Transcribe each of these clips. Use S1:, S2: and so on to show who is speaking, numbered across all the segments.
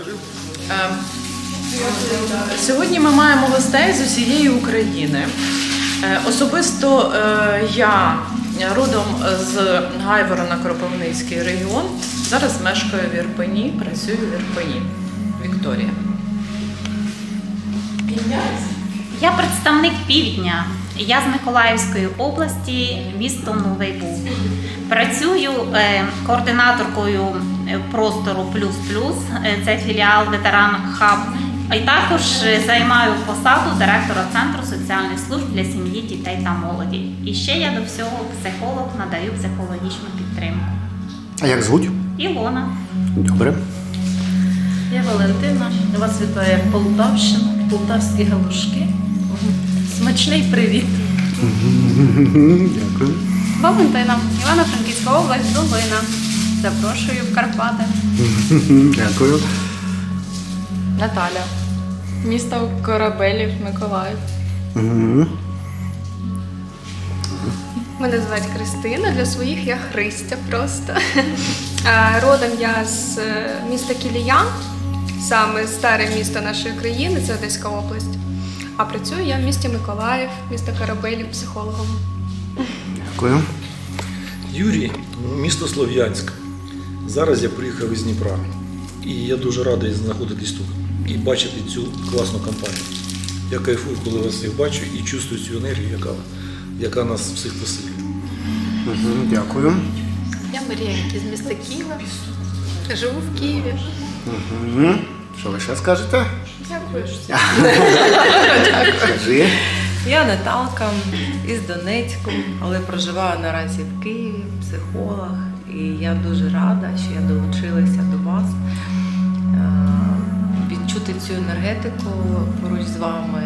S1: скажи.
S2: Е, Сьогодні ми маємо гостей з усієї України. Е, Особисто е, я родом з Гайворона Кропивницький регіон. Зараз мешкаю в Ірпені, працюю в Ірпені. Вікторія.
S3: Я представник півдня. Я з Миколаївської області, місто Новий Буг. Працюю е, координаторкою е, простору Плюс Плюс. Е, Це філіал ветеран хаб. І також займаю посаду директора центру соціальних служб для сім'ї, дітей та молоді. І ще я до всього психолог надаю психологічну підтримку.
S1: А як звуть?
S3: Ілона.
S1: Добре.
S4: Я Валентина, вас вітає Полтавщина, полтавські галушки. Смачний привіт.
S1: Дякую.
S5: Валентина, Івано-Франківська область, Долина. Запрошую в Карпати.
S1: Дякую.
S5: Наталя. Місто Корабелів, Миколаїв.
S6: Мене звати Кристина, для своїх я Христя просто. Родом я з е, міста Кілія, саме старе місто нашої країни, це Одеська область. А працюю я в місті Миколаїв, місто Корабелів, психологом.
S1: Дякую.
S7: Юрій, місто Слов'янськ. Зараз я приїхав із Дніпра. І я дуже радий знаходитись тут і бачити цю класну компанію. Я кайфую, коли вас всіх бачу і чувствую цю енергію, яка, яка нас всіх посилює.
S1: Дякую.
S6: Я Марія із міста Києва. Живу в Києві.
S1: Мгм. Що ви ще скажете?
S6: Дякую.
S4: Я Наталка із Донецьку, але проживаю наразі в Києві, психолог. І я дуже рада, що я долучилася до вас. Е, Відчути цю енергетику поруч з вами.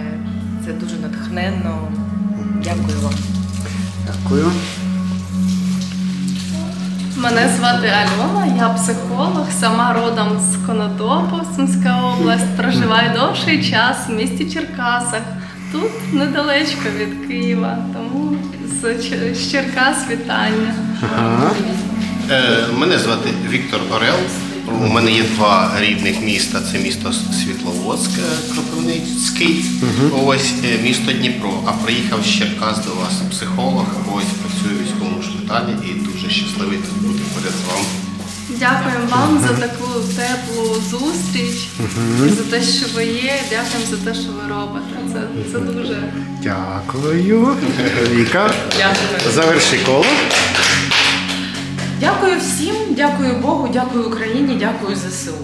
S4: Це дуже натхненно. Дякую вам.
S1: Дякую.
S5: Мене звати Альона, я психолог, сама родом з Конотопу, Сумська область. Проживаю довший час в місті Черкасах. Тут недалечко від Києва, тому з, Чер- Черкас вітання.
S1: Ага.
S8: Е, Мене звати Віктор Орел. У мене є два рідних міста. Це місто Світловодськ, е, Кропивницький, ось е, місто Дніпро. А приїхав з Черкас до вас психолог. Ось працюю в і дуже щасливий тут бути поряд з вами.
S5: Дякуємо вам за таку теплу зустріч, за те, що ви є. Дякуємо за те, що ви робите. Це, це дуже.
S1: Дякую. Віка.
S2: Дякую.
S1: Заверши коло.
S2: Дякую всім, дякую Богу, дякую Україні, дякую ЗСУ.